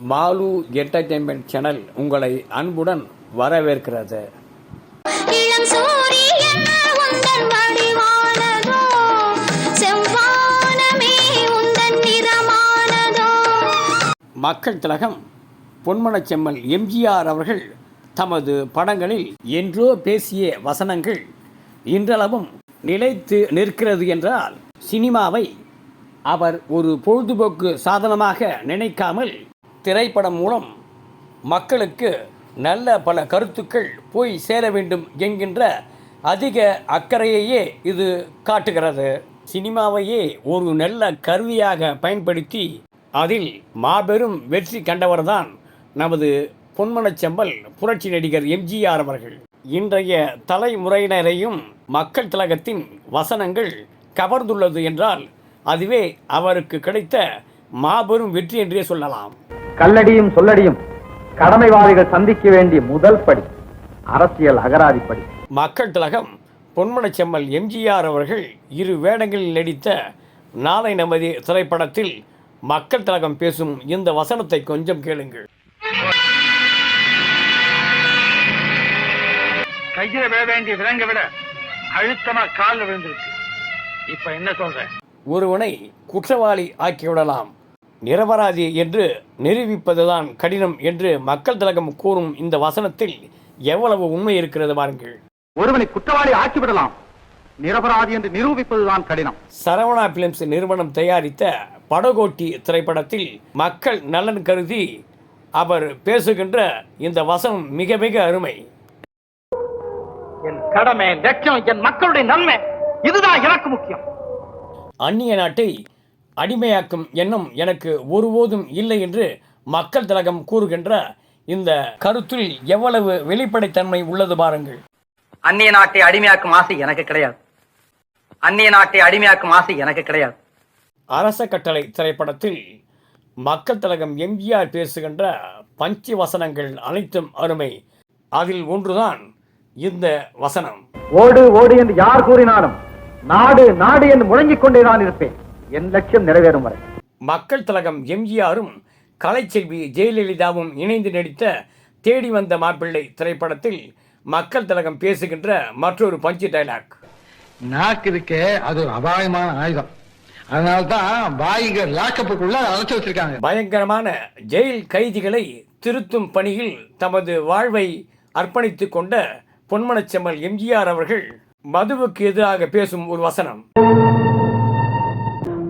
Mall entertainment channel உங்களை அன்புடன் வரவேற்கிறது. மக்கள் திலகம் பொன்மனச் செம்மல் எம்ஜிஆர் அவர்கள் தமது படங்களில் என்றோ பேசிய வசனங்கள் இன்றளவும் நிலைத்து நிற்கிறது என்றால் சினிமாவை அவர் ஒரு பொழுதுபோக்கு சாதனமாக நினைக்காமல் திரைப்படம் மூலம் மக்களுக்கு நல்ல பல கருத்துக்கள் போய் சேர வேண்டும் என்கின்ற அதிக அக்கறையையே இது காட்டுகிறது. சினிமாவையே ஒரு நல்ல கருவியாக பயன்படுத்தி அதில் மாபெரும் வெற்றி கண்டவர்தான் நமது பொன்மனச்செம்பல் புரட்சி நடிகர் எம்ஜிஆர் அவர்கள். இன்றைய தலைமுறையினரையும் மக்கள் திலகத்தின் வசனங்கள் கவர்ந்துள்ளது என்றால் அதுவே அவருக்கு கிடைத்த மாபெரும் வெற்றி என்றே சொல்லலாம். கல்லடியும் சொல்லடியும் கடமைவாதிகள் சந்திக்க வேண்டிய முதல் படி அரசியல் அகராதிப்படி மக்கள் திலகம் பொன்மனச் செம்மல் எம்ஜிஆர் அவர்கள் இரு வேடங்களில் நடித்த நாளை நமது திரைப்படத்தில் மக்கள் திலகம் பேசும் இந்த வசனத்தை கொஞ்சம் கேளுங்கள். கையில விழ வேண்டிய விலங்க விட அழுத்தமா கால்ல விழுந்திருக்கு. இப்ப என்ன சொல்றேன் ஒருவனை குற்றவாளி ஆக்கிவிடலாம் நிரபராதி என்று நிரூபிப்பதுதான் கடினம் என்று மக்கள் திலகம் கூறும் இந்த வசனத்தில் எவ்வளவு உண்மை இருக்கிறது பாருங்கள். ஒருவனை குற்றவாளி ஆக்கிவிடலாம். நிரபராதி என்று நிரூபிப்பதுதான் கடினம். சரவணா பிலிம்ஸ் நிறுவனம் தயாரித்த படகோட்டி திரைப்படத்தில் மக்கள் நலன் கருதி அவர் பேசுகின்ற இந்த வசனம் மிக மிக அருமை. என் கடமை லட்சம் என் மக்களுடைய நன்மை இதுதான் எனக்கு முக்கியம். அந்நிய நாட்டை அடிமையாக்கும் எண்ணம் எனக்கு ஒருபோதும் இல்லை என்று மக்கள் திலகம் கூறுகின்ற இந்த கருத்தில் எவ்வளவு வெளிப்படைத்தன்மை உள்ளது பாருங்கள். அந்நிய நாட்டை அடிமையாக்கும் ஆசை எனக்கு கிடையாது. அந்நிய நாட்டை அடிமையாக்கும் ஆசை எனக்கு கிடையாது. அரச கட்டளை திரைப்படத்தில் மக்கள் திலகம் எம்ஜிஆர் பேசுகின்ற பஞ்ச வசனங்கள் அனைத்தும் அருமை. அதில் ஒன்றுதான் இந்த வசனம். ஓடு ஓடு என்று யார் கூறினாலும் நாடு நாடு என்று முழங்கிக் கொண்டேதான் இருப்பேன். என் லட்சியம் நிறைவேறும் வரை. மக்கள் திலகம் எம்ஜிஆரும் கலைச்செல்வி ஜெயலலிதாவும் இணைந்து நடித்த தேடி வந்த மாப்பிள்ளை திரைப்படத்தில் மக்கள் திலகம் பேசுகின்ற மற்றொரு பஞ்சு டைலாக் நாக்கு இருக்கே அது ஒரு அபாயமான ஆயுதம். அதனால்தான் பாய்க லாக்கப்புக்குள்ள அழைச்சு வச்சிருக்காங்க. பயங்கரமான ஜெயில் கைதிகளை திருத்தும் பணியில் தமது வாழ்வை அர்ப்பணித்துக் கொண்ட பொன்மனச்செம்மல் எம்ஜிஆர் அவர்கள் மதுவுக்கு எதிராக பேசும் ஒரு வசனம்.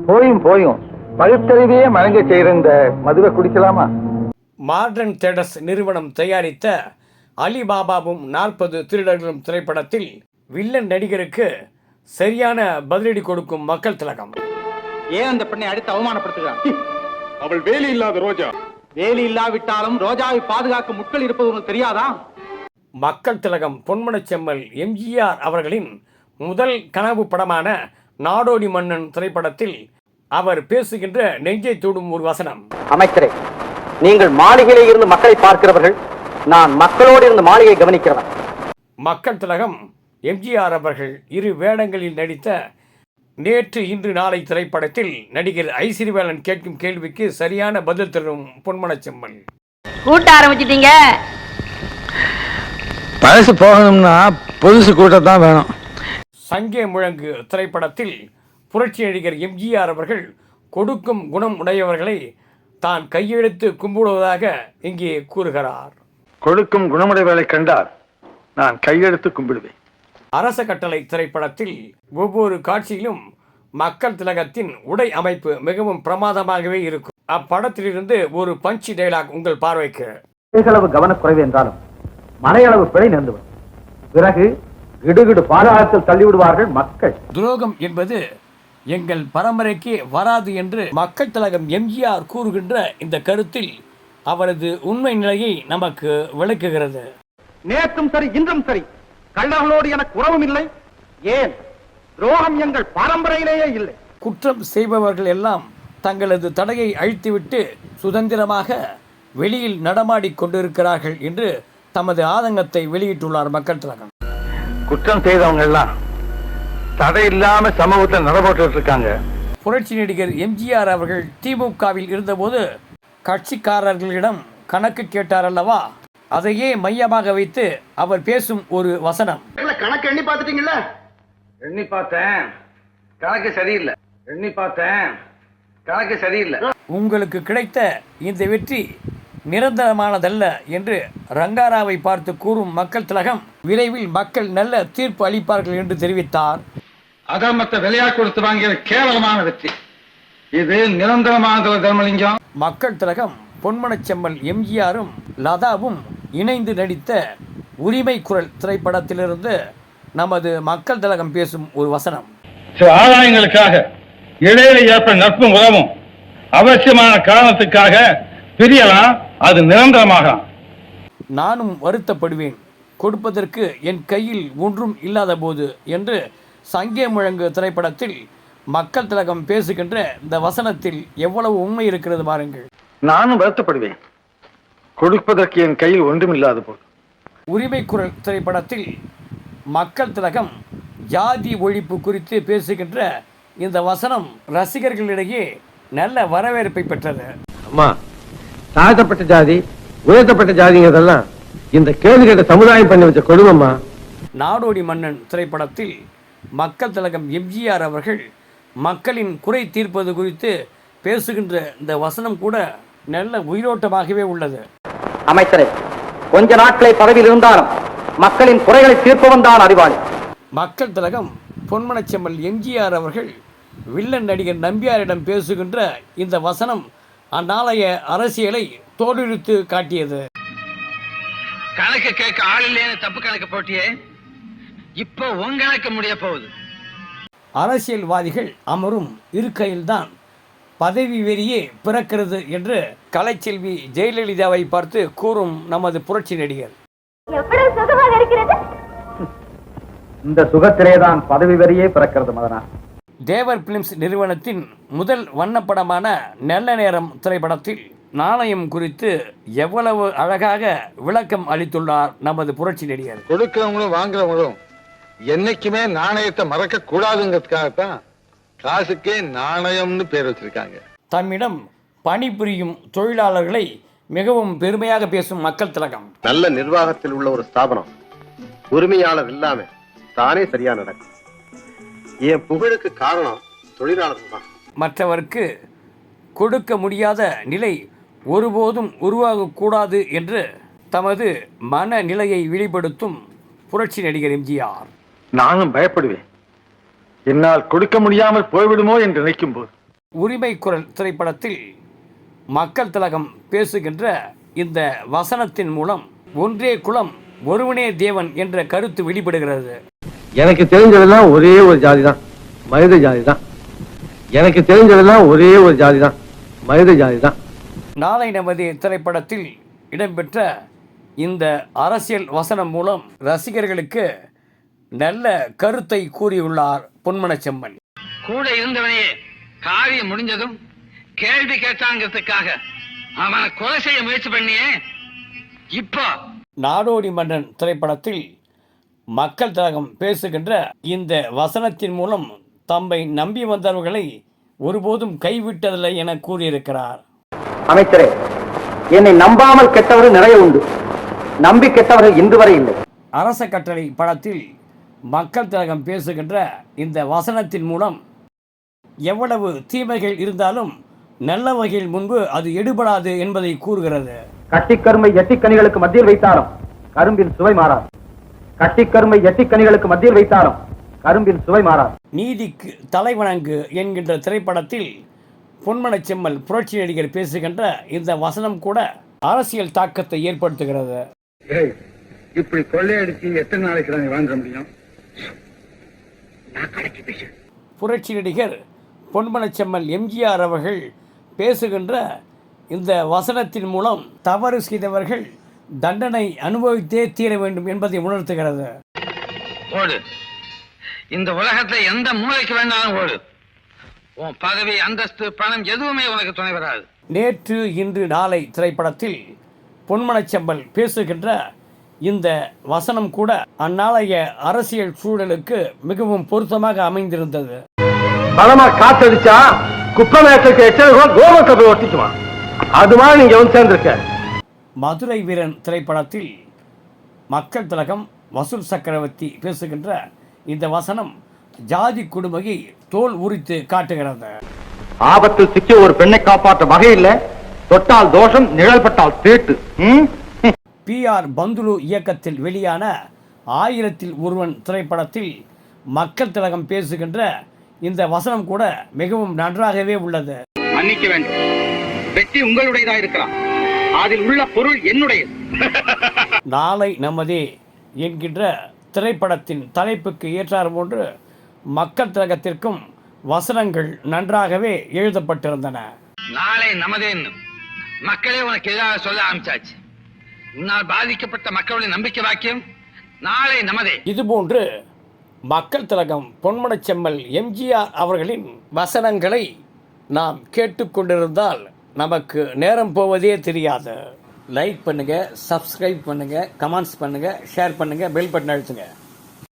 போயும் போயும் பகுத்தறிவையே மழங்க செய்திருந்த மதுவை குடிக்கலாமா? மாடர்ன் தேடர்ஸ் நிறுவனம் தயாரித்த அலிபாபாவும் நாற்பது திருடர்களும் திரைப்படத்தில் வில்லன் நடிகருக்கு சரியான பதிலடி கொடுக்கும் மக்கள் திலகம். ஏன் அந்த பெண்ணை அடித்து அவமானப்படுத்துகிறான் அவள் வேலி இல்லாத ரோஜா. வேலி இல்லாவிட்டாலும் ரோஜாவை பாதுகாக்க முட்கள் இருப்பது உனக்கு தெரியாதா? மக்கள் திலகம் பொன்மனச்செம்மல் எம்ஜிஆர் அவர்களின் முதல் கனவு படமான நாடோடி மன்னன் திரைப்படத்தில் அவர் பேசுகின்ற நெஞ்சை தூடும் ஒரு வசனம். அமைச்சரே நீங்கள் மாளிகையிலே இருந்து மக்களை பார்க்கிறவர்கள் நான் மக்களோடு இருந்து மாளிகை கவனிக்கிறவன். மக்கள் திலகம் எம்ஜிஆர் அவர்கள் இரு வேடங்களில் நடித்த நேற்று இன்று நாளை திரைப்படத்தில் நடிகர் ஐசிறிவேலன் கேட்கும் கேள்விக்கு சரியான பதில் தரும் பொன்மனச்செம்மல் கூட்ட ஆரம்பிச்சிட்டீங்க. பழசு போகணும்னா புதுசு கூட்டத்தான் வேணும். சங்கே முழங்கு திரைப்படத்தில் புரட்சி நடிகர் எம்ஜிஆர் அவர்கள் கொடுக்கும் குணம் உடையவர்களை தான் கையெழுத்து கும்பிடுவதாக இங்கே கூறுகிறார். கொடுக்கும் குணமுடைகளை கண்டால் நான் கையெடுத்து கும்பிடுவேன். அரச கட்டளை திரைப்படத்தில் ஒவ்வொரு காட்சியிலும் மக்கள் திலகத்தின் உடை அமைப்பு மிகவும் பிரமாதமாகவே இருக்கும். அப்படத்திலிருந்து ஒரு பஞ்ச் டைலாக் உங்கள் பார்வைக்கு. அளவு கவனக்குறைவு என்றாலும் மலையளவு பிழை நேர்ந்துவிடும் பிறகு கிடுகிடு பாதாளத்தில் தள்ளிவிடுவார்கள் மக்கள். துரோகம் என்பது எங்கள் பரம்பரைக்கு வராது என்று மக்கள் திலகம் எம்ஜிஆர் கூறுகின்ற இந்த கருத்தில் அவரது உண்மை நிலையை நமக்கு விளக்குகிறது. நேற்றும் சரி இன்றும் சரி. கள்ளர்களோடு எனக்கு உறவும் இல்லை. ஏன்? துரோகம் எங்கள் பரம்பரையிலேயே இல்லை. குற்றம் செய்பவர்கள் எல்லாம் தங்களது தடையை அழித்துவிட்டு சுதந்திரமாக வெளியில் நடமாடிக் கொண்டிருக்கிறார்கள் என்று தமது ஆதங்கத்தை வெளியிட்டுள்ளார் மக்கள் திலகம் குற்றம் செய்தவங்க எல்லாம் தடை இல்லாம சமூகத்தில் நடபோட்டு இருக்காங்க புரட்சி நடிகர் எம்ஜிஆர் அவர்கள் திமுகவில் இருந்தபோது கட்சிக்காரர்களிடம் கணக்கு கேட்டார் அல்லவா? அதையே மையமாக வைத்து அவர் பேசும் ஒரு வசனம். கணக்கு எண்ணி பாத்துட்டீங்கல்ல எண்ணி பார்த்தேன். கணக்கு சரியில்லை. எண்ணி பார்த்தேன். கணக்கு சரியில்லை. உங்களுக்கு கிடைத்த இந்த வெற்றி நிரந்தரமானதல்ல என்று ரங்காராவை பார்த்து கூறும் மக்கள் திலகம் விரைவில் மக்கள் நல்ல தீர்ப்பு அளிப்பார்கள் என்று தெரிவித்தார். அதர்மத்தை விலையா கொடுத்து வாங்கிய கேவலமான வெற்றி. இது நிரந்தரமான தர்மலிங்கம். மக்கள் திலகம் பொன்மனச்செம்மல் எம்ஜிஆரும் லதாவும் இணைந்து நடித்த உரிமை குரல் திரைப்படத்திலிருந்து நமது மக்கள் திலகம் பேசும் ஒரு வசனம். சில ஆதாயங்களுக்காக இடையில ஏற்படும் நட்பும் உறவும் அவசியமான காரணத்துக்காக பிரியலாம் அது நிரந்தரமாகலாம். நானும் வருத்தப்படுவேன். கொடுப்பதற்கு என் கையில் ஒன்றும் இல்லாத போது என்று சங்கே முழங்கு திரைப்படத்தில் மக்கள் திலகம் பேசுகின்ற இந்த வசனத்தில் எவ்வளவு உண்மை இருக்கிறது பாருங்கள். நானும் வருத்தப்படுவேன். கொடுப்பதற்கு என் கையில் ஒன்றும் இல்லாத போது. உரிமை குரல் திரைப்படத்தில் மக்கள் திலகம் ஜாதி ஒழிப்பு குறித்து பேசுகின்ற இந்த வசனம் ரசிகர்களிடையே நல்ல வரவேற்பை பெற்றது. அம்மா தாழ்த்தப்பட்ட ஜாதி உயர்த்தப்பட்ட ஜாதிங்கிறதெல்லாம் இந்த கேள்வி கேட்ட சமுதாயம் பண்ணி வச்ச கொடுமம்மா. நாடோடி மன்னன் திரைப்படத்தில் மக்கள் திலகம் எம்ஜிஆர் அவர்கள் மக்களின் குறை தீர்ப்பது குறித்து பேசுகின்ற இந்த வசனம் கூட நல்ல உயிரோட்டமாகவே உள்ளது. அமைச்சரே கொஞ்ச நாட்களை பதவியில் இருந்தாலும் மக்களின் குறைகளை தீர்ப்பவன் தான் அறிவாளி. மக்கள் திலகம் பொன்மனச்செம்மல் எம்ஜிஆர் அவர்கள் வில்லன் நடிகர் நம்பியாரிடம் பேசுகின்ற இந்த வசனம் அந்நாளைய அரசியலை தோலுரித்து காட்டியது. கணக்கு கேட்க ஆள் இல்லைன்னு தப்பு கணக்கு போட்டியே. இப்போ உன் கணக்கு முடிய போகுது. அரசியல்வாதிகள் அமரும் இருக்கையில்தான் பதவி வெறியே பிறக்கிறது என்று கலைச்செல்வி ஜெயலலிதாவை பார்த்து கூறும் நமது புரட்சி நடிகர். எவ்வளவு சுகமாக இருக்கிறது? இந்த சுகத்திலேதான் பதவி வரியே பிறக்கிறது மதனா. தேவர் பிலிம்ஸ் நிறுவனத்தின் முதல் வண்ணப்படமான நல்ல நேரம் திரைப்படத்தில் நாணயம் குறித்து எவ்வளவு அழகாக விளக்கம் அளித்துள்ளார் நமது புரட்சி நடிகர். கொடுக்கிறவங்களும் வாங்குறவங்களும் என்னைக்குமே நாணயத்தை மறக்க கூடாதுங்கிறதுக்காகத்தான் காசுக்கே நாணயம்னு பேர் வச்சிருக்காங்க. தம்மிடம் பணிபுரியும் தொழிலாளர்களை மிகவும் பெருமையாக பேசும் மக்கள் திலகம். நல்ல நிர்வாகத்தில் உள்ள ஒரு ஸ்தாபனம். உரிமையாளர் இல்லாம தானே சரியா நடக்கும். என் புகழுக்கு காரணம் தொழிலாளர்கள் தான். மற்றவருக்கு கொடுக்க முடியாத நிலை ஒருபோதும் உருவாகக்கூடாது என்று தமது மனநிலையை வெளிப்படுத்தும் புரட்சி நடிகர் எம்ஜிஆர். நானும் பயப்படுவேன். என்னால் கொடுக்க முடியாமல் போய்விடுமோ என்று நினைக்கும் போது உரிமை குரல் திரைப்படத்தில் மக்கள் திலகம் பேசுகின்ற இந்த வசனத்தின் மூலம் ஒன்றே குலம் ஒருவனே தேவன் என்ற கருத்து வெளிப்படுகிறது. எனக்கு தெரிஞ்சதெல்லாம் ஒரே ஒரு ஜாதி தான் மனித ஜாதி தான் எனக்கு தெரிஞ்சதெல்லாம் ஒரே ஒரு ஜாதி தான் மனித ஜாதி தான் நாளை நமது திரைப்படத்தில் இடம்பெற்ற இந்த அரசியல் வசனம் மூலம் ரசிகர்களுக்கு நல்ல கருத்தை கூறியுள்ளார் பொன்மனச்செம்மன். கூட இருந்தவனையே காரியம் முடிஞ்சதும் கேள்வி கேட்டாங்கிறதுக்காக அவனை கொலை செய்ய முயற்சி பண்ணியே. இப்போ நாடோடி மன்னன் திரைப்படத்தில் மக்கள் திலகம் பேசுகின்ற இந்த வசனத்தின் மூலம் தம்மை நம்பி வந்தவர்களை ஒருபோதும் கைவிட்டதில்லை என கூறியிருக்கிறார். அமைச்சரே என்னை நம்பாமல் கெட்டவர்கள் நிறைய உண்டு. நம்பி கெட்டவர்கள் இன்று வரை இல்லை. அரச கட்டளை படத்தில் மக்கள் திலகம் பேசுகின்ற இந்த வசனத்தின் மூலம் எவ்வளவு தீமைகள் இருந்தாலும் நல்ல வகையில் முன்பு அது எடுபடாது என்பதை கூறுகிறது. கட்டிக்கருமை எட்டிக்கனிகளுக்கு மத்தியில் வைத்தாலும் கரும்பின் சுவை மாறாது. கட்டிக்கருமை எட்டிக்கனிகளுக்கு மத்தியில் வைத்தாலும் கரும்பின் சுவை மாறாது. நீதிக்கு தலைவணங்கு என்கின்ற திரைப்படத்தில் பொன்மனச் செம்மல் புரட்சி நடிகர் பேசுகின்ற இந்த வசனம் கூட அரசியல் தாக்கத்தை ஏற்படுத்துகிறது. இப்படி கொள்ளையடிச்சு எத்தனை நாளைக்கு தான் வாழ்ந்துட முடியும்? புரட்சி நடிகர் பொன்மனச் செம்மல் எம்ஜிஆர் அவர்கள் பேசுகின்ற இந்த வசனத்தின் மூலம் தவறு செய்தவர்கள் தண்டனை அனுபவித்தே தீர வேண்டும் என்பதை உணர்த்துகிறது. ஓடு. இந்த உலகத்துல எந்த மூளைக்கு வேணாலும் ஓடு. உன் பதவி அந்தஸ்து பணம் எதுவுமே உனக்கு துணை வராது. நேற்று இன்று நாளை திரைப்படத்தில் பொன்மனச்செம்பல் பேசுகின்ற இந்த வசனம் கூட அந்நாளைய அரசியல் சூழலுக்கு மிகவும் பொருத்தமாக அமைந்திருந்தது. பலமா காத்தடிச்சா குப்பமேட்டுக்கு எச்சரிக்கை கோபத்தை போய் ஒட்டிக்குவான் அது மாதிரி நீங்க வந்து சேர்ந்திருக்க. மதுரை வீரன் திரைப்படத்தில் மக்கள் திலகம் வசூல் சக்கரவர்த்தி பேசுகின்ற இந்த வசனம் ஜாதி குடும்பகை தோல் உரித்து காட்டுகிறது. ஆபத்தில் சிக்கிய ஒரு பெண்ணை காப்பாற்ற வகை இல்ல. தொட்டால் தோஷம் நிழல் பட்டால் தீட்டு? பி ஆர் பந்துலு இயக்கத்தில் வெளியான ஆயிரத்தில் ஒருவன் திரைப்படத்தில் மக்கள் திலகம் பேசுகின்ற இந்த வசனம் கூட மிகவும் நன்றாகவே உள்ளது. மன்னிக்க வேண்டும் வெற்றி உங்களுடையதா இருக்கலாம். அதில் உள்ள பொருள் என்னுடையது. நாளை நமதே என்கின்ற திரைப்படத்தின் தலைப்புக்கு ஏற்றார் போன்று மக்கள் திலகத்திற்கும் வசனங்கள் நன்றாகவே எழுதப்பட்டிருந்தன. நாளை நமதேன்னு மக்களே உனக்கு எதிராக சொல்ல ஆரம்பிச்சாச்சு. உன்னால் பாதிக்கப்பட்ட மக்களுடைய நம்பிக்கை வாக்கியம் நாளை நமதே. இதுபோன்று மக்கள் திலகம் பொன்மனச் செம்மல் எம்ஜிஆர் அவர்களின் வசனங்களை நாம் கேட்டுக்கொண்டிருந்தால் நமக்கு நேரம் போவதே தெரியாது. லைக் பண்ணுங்க சப்ஸ்கிரைப் பண்ணுங்க கமெண்ட்ஸ் பண்ணுங்க ஷேர் பண்ணுங்க பெல் பட்டன் அழுத்துங்க.